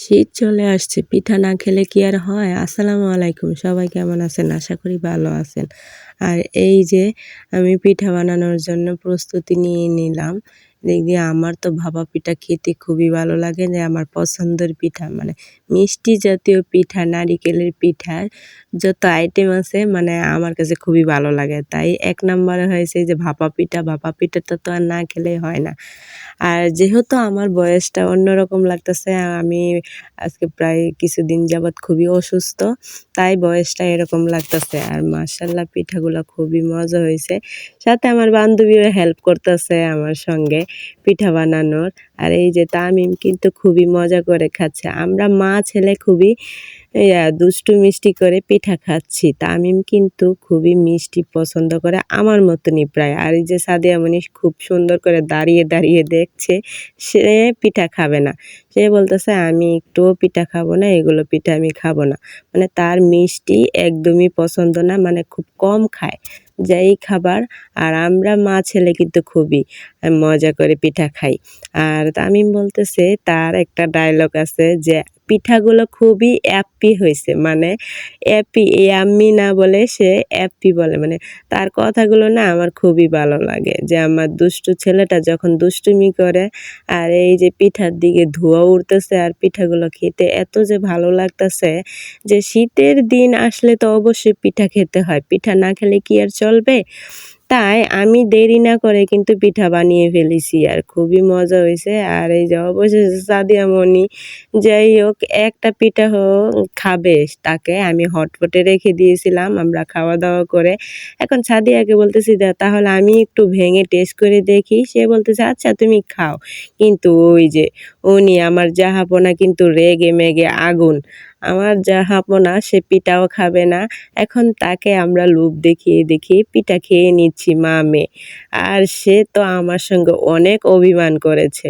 শীত চলে আসছে, পিঠা না খেলে কি আর হয়? আসসালামু আলাইকুম, সবাই কেমন আছেন? আশা করি ভালো আছেন। আর এই যে আমি পিঠা বানানোর জন্য প্রস্তুতি নিয়ে নিলাম দেখি আমার তো ভাপা পিঠা খেতে খুবই ভালো লাগে যে আমার পছন্দের পিঠা মানে মিষ্টি জাতীয় পিঠা, নারিকেলের পিঠা, যত আইটেম আছে মানে আমার কাছে খুবই ভালো লাগে। তাই এক নম্বরে হয়েছে যে ভাপা পিঠা, ভাপা পিঠাটা তো আর না খেলেই হয় না। আর যেহেতু আমার বয়সটা অন্যরকম লাগতেছে, আমি আজকে প্রায় কিছুদিন যাবৎ খুবই অসুস্থ, তাই বয়সটা এরকম লাগতেছে। আর মার্শাল্লাহ পিঠাগুলো খুবই মজা হয়েছে। সাথে আমার বান্ধবীও হেল্প করতেছে আমার সঙ্গে। পিঠা বানানোর। আর এই যে তামিম কিন্তু খুবই মজা করে খাচ্ছে। আমরা মা ছেলে খুবই দুষ্টু মিষ্টি করে পিঠা খাচ্ছি। তামিম কিন্তু খুবই মিষ্টি পছন্দ করে আমার মতনই প্রায়। আর এই যে সাদিয়া মনীষ খুব সুন্দর করে দাঁড়িয়ে দাঁড়িয়ে দেখছে, সে পিঠা খাবে না। সে বলতেছে, আমি একটুও পিঠা খাব না, এগুলো পিঠা আমি খাব না। মানে তার মিষ্টি একদমই পছন্দ না মানে খুব কম খায়। যাই খাবার, আর আমরা মা ছেলে কিন্তু খুবই মজা করে পিঠা খাই। আর তামিম বলতেছে, তার একটা ডায়লগ আছে যে পিঠাগুলো খুবই অ্যাপি হয়েছে মানে অ্যাপি আমি না বলে সে অ্যাপি বলে মানে তার কথাগুলো না আমার খুবই ভালো লাগে, যে আমার দুষ্টু ছেলেটা যখন দুষ্টুমি করে আর এই যে পিঠার দিকে ধোয়া উঠতেছে আর পিঠাগুলো খেতে এত যে ভালো লাগতেছে যে শীতের দিন আসলে তো অবশ্যই পিঠা খেতে হয়, পিঠা না খেলে কি আর চলবে? তাই আমি দেরি না করে কিন্তু পিঠা বানিয়ে ফেলেছি আর খুবই মজা হয়েছে। আর এই যে অবশেষে সাদিয়া মনি যাই হোক, একটা পিঠা হোক খাবে তাকে আমি হটপটে রেখে দিয়েছিলাম আমরা খাওয়া দাওয়া করে। এখন সাদিয়াকে বলতেছি দা তাহলে আমি একটু ভেঙে টেস্ট করে দেখি। সে বলতেছে আচ্ছা তুমি খাও। কিন্তু ওই যে উনি আমার জাহাপনা কিন্তু রেগে মেগে আগুন আমার যা খাব না সে পিঠাও খাবে না। এখন তাকে আমরা লোভ দেখিয়ে দেখিয়ে পিঠা খেয়ে নিচ্ছি মা মেয়ে আর সে তো আমার সঙ্গে অনেক অভিমান করেছে।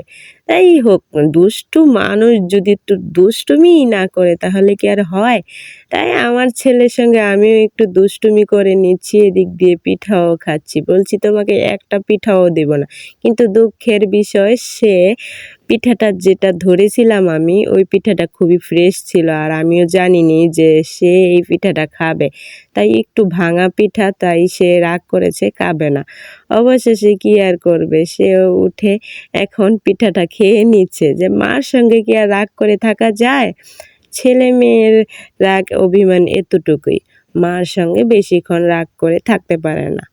তাই হোক, দুষ্টু মানুষ যদি একটু দুষ্টুমিই না করে তাহলে কি আর হয়? তাই আমার ছেলের সঙ্গে আমিও একটু দুষ্টুমি করে নিচ্ছি, এদিক দিয়ে পিঠাও খাচ্ছি। বলছি, তোমাকে একটা পিঠাও দেব না। কিন্তু দুঃখের বিষয়, সে পিঠাটা যেটা ধরেছিলাম আমি, ওই পিঠাটা খুবই ফ্রেশ ছিল আর আমিও জানিনি যে সে এই পিঠাটা খাবে। তাই একটু ভাঙা পিঠা, তাই সে রাগ করেছে, খাবে না। অবশেষে কি আর করবে? সে উঠে এখন পিঠাটা খেয়ে নিচ্ছে যে, মার সঙ্গে কি আর রাগ করে থাকা যায়? ছেলে মেয়ের রাগ, অভিমান এতটুকুই। মার সঙ্গে বেশিক্ষণ রাগ করে থাকতে পারে না।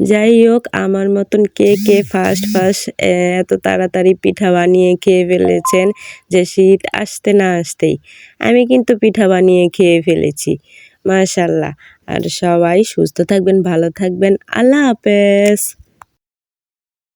যাই হোক, আমার মতন কে কে ফার্স্ট ফার্স্ট এত তাড়াতাড়ি পিঠা বানিয়ে খেয়ে ফেলেছেন যে, শীত আসতে না আসতেই আমি কিন্তু পিঠা বানিয়ে খেয়ে ফেলেছি। মাশাল্লাহ। আর সবাই সুস্থ থাকবেন, ভালো থাকবেন। আল্লাহ হাফেজ।